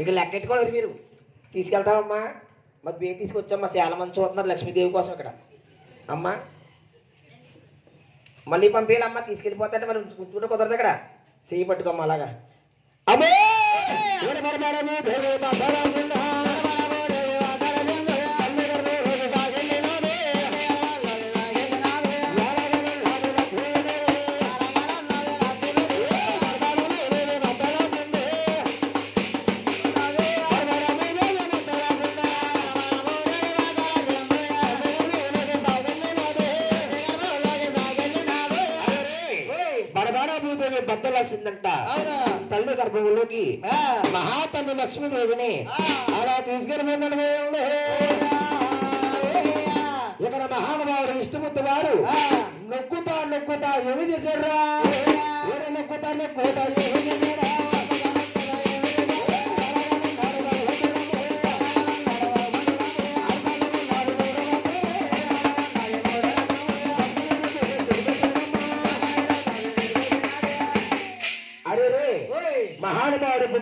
ఇక లెక్కెట్టుకోలేదు మీరు. తీసుకెళ్తామమ్మా మరి బే తీసుకొచ్చామ్మా. చాలా మంది చూస్తున్నారు లక్ష్మీదేవి కోసం ఇక్కడ. అమ్మా. మళ్ళీ పంపించాలమ్మా తీసుకెళ్ళిపోతాంటే మరి కూర్చుంటే కుదరదు ఇక్కడ చెయ్యి పట్టుకోమ్మా అలాగా. అమ్మే! లక్ష్మీదేవిని. అలా తీసుకెళ్ళిపోయిన ఇక్కడ మహానుభావుడు విష్ణుమూర్తి వారు. నొక్కుతా నొక్కుతా ఏమి చేశారా నొక్కుతా నొక్కుతా ఏమి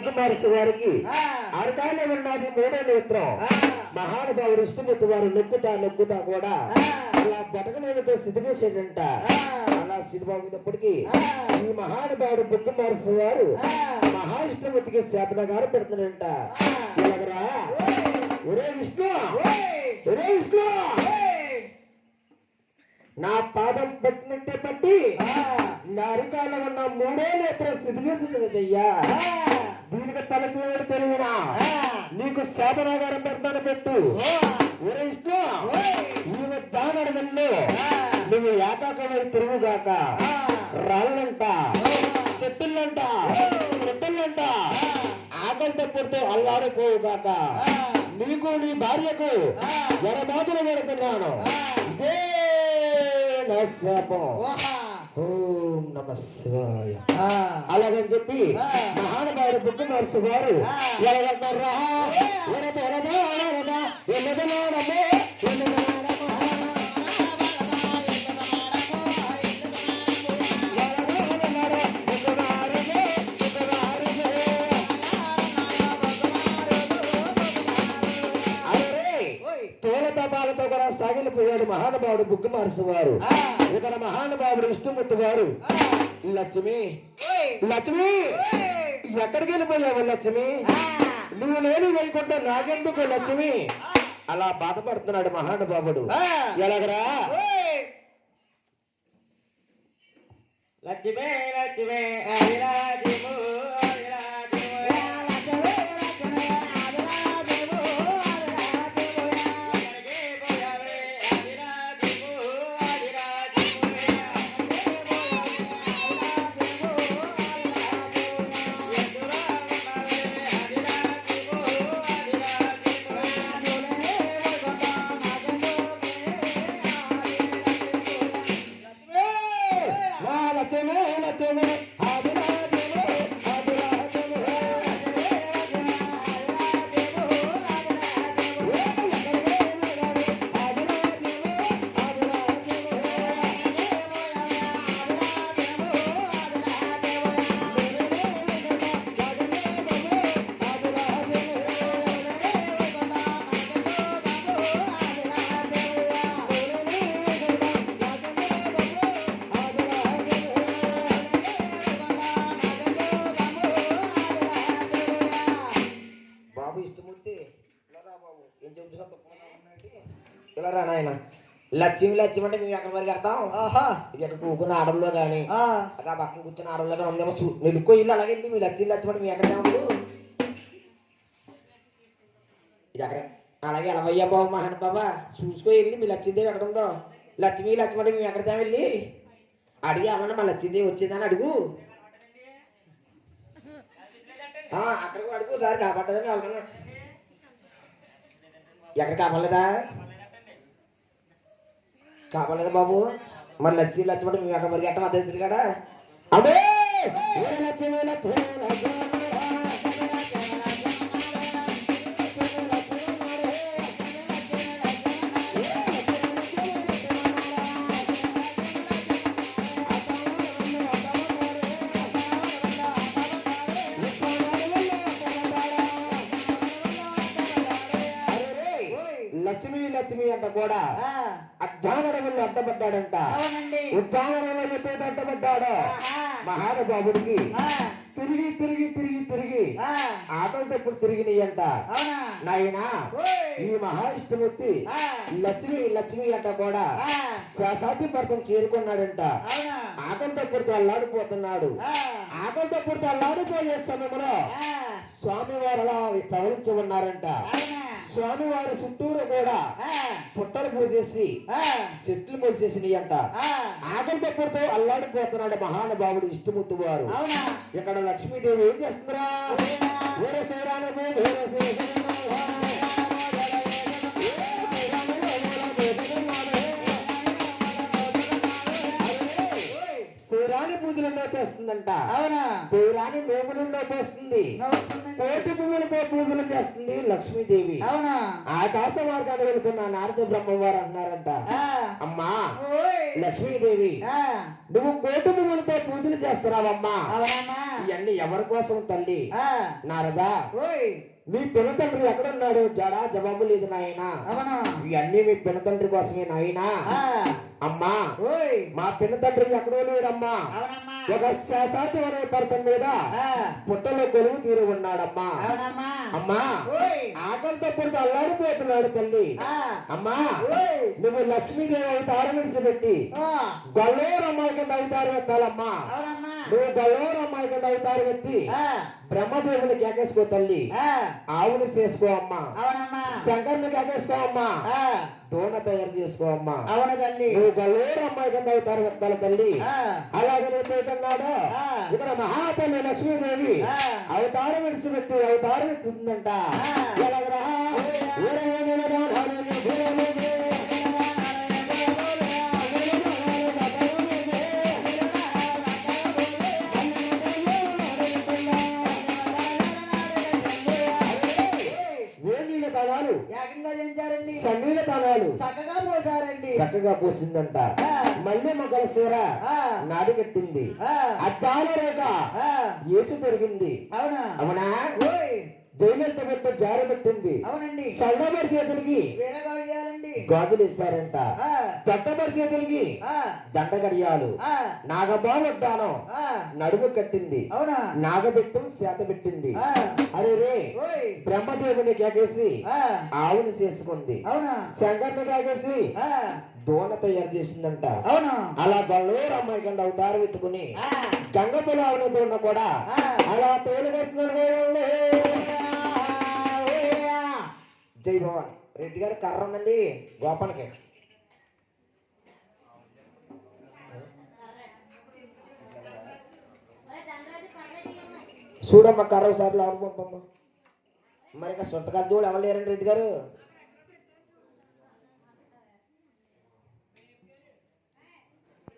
మహానుభావుడు బుద్ధమారసు వారికి ఆ. అరకాయన ఉన్నది మూడో నేత్రం ఆ. మహానుభావుడు విష్ణుమూర్తి వారు నొక్కుతా నొక్కుతా కూడా. అలా బతకనేమితో సిద్ధివేసేటంట ఆ. అలా సిద్ధిపోయినప్పటికీ ఆ. ఈ మహానుభావుడు బుద్ధమారసు వారు ఆ. మహావిష్ణుమూర్తికి శాపనగారు పెడుతున్నాడంట ఆ. ఇలాగరా ఒరే విష్ణు. ఒరే విష్ణు. నా పాదం పెట్టినట్టే పట్టి ఆ. నా అరికాల ఉన్న మూడో నేత్రం సిద్ధివేసినదయ్యా ఆ. దీనికి తలపేడు తెలియనా. నీకు శాపనగారం పెడతాను పెట్టు విష్ణు ఓయ్. నీవు దానడు నన్ను ఆ. నువ్వు ఏకాకమై తిరుగుగాక. రాళ్ళంట. చెట్టులంట చెట్టులంట. ఆకలితో పుడితే అల్లాడిపోవుగాక. నీకు నీ భార్యకు ఆ. ఎడబాటులు పెడుతున్నాను. ఇదే నా శాపం. ఓం నమ శివాయ ఆ. అలాగని చెప్పి. మహానుభావుడు బుద్ధ నర్సు గారు ఆ. ఎలాగంటారా ఎరబెరబా, ఎరబా, మహానుభావుడు బుగ్గ మహర్షి వారు. ఇతర మహానుభావుడు విష్ణుమూర్తి వారు. లక్ష్మి. లక్ష్మి. ఎక్కడికి వెళ్ళిపోయావు లక్ష్మి. నువ్వు లేని వెళ్ళుకుంటే నాకెందుకు లక్ష్మి అలా బాధపడుతున్నాడు మహానుభావుడు. ఎలాగరా. లక్ష్మీ లక్ష్మీ వాళ్ళ చెమే లక్ష్మి అది ఇలా రా నాయన? లక్ష్మి లక్ష్మి అంటే మేము ఎక్కడి వరకు వెళ్తాం ఆహా ఇక్కడ కూకున్న ఆడల్లో కానీ ఆ. అక్కడ పక్కన కూర్చున్న ఆడల్లో కానీ ఉందేమో చూ నిలుక్కో ఇల్లు అలాగే వెళ్ళి మీ లక్ష్మి లక్ష్మి అంటే మేము ఎక్కడ ఇది అక్కడ. అలాగే ఎలవయ్యా బాబు మహాన్ బాబా చూసుకో వెళ్ళి మీ లక్ష్మీదేవి ఎక్కడ ఉందో. లక్ష్మి లక్ష్మి అంటే మేము ఎక్కడ వెళ్ళి? అడిగి అవ్వండి మా లక్ష్మీదేవి వచ్చిందని అడుగు. అక్కడికి అడుగు సార్ కాపాడదని వాళ్ళకన్నా ఎక్కడ కాపాడలేదా? కాపాడలేదు బాబు? మరి లచ్చి లచ్చబడి మేము అక్కడ మరి గట్టం అదే తిరిగాడా? అదే లక్ష్మి లక్ష్మి అంట కూడా. అజ్ఞానడంలో అడ్డపడ్డాడంట ఉద్యానడంలో ఎప్పుడైతే అడ్డపడ్డాడో. మహానుభావుడికి తిరిగి తిరిగి తిరిగి తిరిగి ఆటలు తప్పుడు తిరిగినాయంట. నాయనా. ఈ మహా ఇష్టమూర్తి ఆ, లక్ష్మి లక్ష్మి అంట కూడా శాసాతి భర్తం చేరుకున్నాడంట. ఆకలి తప్పుడు అల్లాడిపోతున్నాడు ఆకలి తప్పుడు అల్లాడిపోయే సమయంలో స్వామివారు అలా ప్రవహించి ఉన్నారంట స్వామివారి చుట్టూరు కూడా ఆ, పుట్టలు పూసేసి ఆ, చెట్లు మూసేసినాయి అంట. ఆకలి తప్పుడుతో అల్లాడిపోతున్నాడు మహానుభావుడు ఇష్టమూర్తి వారు. ఇక్కడ లక్ష్మీదేవి ఏం చేస్తుందిరా? ఓయనా. వీర శ్రీరామమే వీర. చేస్తుందంట అవునా? శ్రీరాణి నోములలో పోస్తుంది. కోటి పువ్వులతో పూజలు చేస్తుంది లక్ష్మీదేవి. అవునా? ఆకాశ మార్గాన్ని వెళుతున్న నారద బ్రహ్మవారు అన్నారంట ఆ, అమ్మా. లక్ష్మీదేవి నువ్వు కోటి పువ్వులతో పూజలు చేస్తున్నావమ్మా. ఇవన్నీ ఎవరి కోసం తల్లి? ఆ, నారదా ఓయ్. మీ పినతండ్రి ఎక్కడున్నాడు? జడా జవాబు లేదు నాయనా. అవునా? ఇవన్నీ మీ పినతండ్రి కోసమే నాయనా. అమ్మా ఓయ్. మా పినతండ్రి ఎక్కడో లేడమ్మా అవునమ్మా. ఒక శాసాతి అనే పర్వతం మీద పుట్టలో కొలువు తీరు ఉన్నాడమ్మా. అమ్మా ఓయ్. ఆకలితో పుడితే అల్లాడిపోతున్నాడు తల్లి. అమ్మా నువ్వు లక్ష్మీదేవి అవతారం విడిచిపెట్టి ఆ, గొల్లోరు అమ్మాయి కింద అవతారం ఎత్తాలమ్మా. నువ్వు గొల్లోరు అమ్మాయి కింద అవతారం ఎత్తి బ్రహ్మదేవుని కేకేసుకో తల్లి. ఆవుని చేసుకో అమ్మా. అవునమ్మా. శంకర్ని కేకేసుకో అమ్మా. దోణ తయారు చేసుకో అమ్మా. అవును తల్లి. నువ్వు గొల్లోరు అమ్మాయి కింద అవతారం ఎత్తాలి తల్లి. ఆ, అలాగే ఆ. ఇక్కడ మహాతల్లి లక్ష్మీదేవి. అవతారం విడిచిపెట్టి అవతారం ఎత్తుందంట. ఎలాగరా? చక్కగా పోసారండి. చక్కగా పోసిందంట. మళ్ళీ మొగ్గల సీర నాడి కట్టింది అద్దాల రేఖ ఏచి దొరికింది అవునా? అవునా? ఓయ్ జైలెంత పెట్టి జారి పెట్టింది. అవునండి. సల్లబరి చేతులకి గాజులు ఇస్తారంట ఆ, దత్తబరి చేతులకి దండ గడియాలు ఆ, నాగబావడ్డానం ఆ, నడుము కట్టింది. అవునా? నాగబెట్టం చేత పెట్టింది. అరే రే బ్రహ్మదేవుని కేకేసి ఆవుని చేసుకుంది. అవునా? శంకర్ని కేకేసి దోణ తయారు చేసిందంట. అవునా? అలా గొల్లూరు అమ్మాయి కింద అవతారం ఎత్తుకుని ఆ, గంగ పొలావుని దోణ కూడా అలా తోలుకొస్తున్నాడు జై భవాన్. రెడ్డి గారు కర్ర ఉందండి. గోపాలకి చూడమ్మ కర్ర ఒకసారి లోపల పంపమ్మ. మరి ఇక సొంతకాలు చూడు ఎవరు లేరండి రెడ్డి గారు?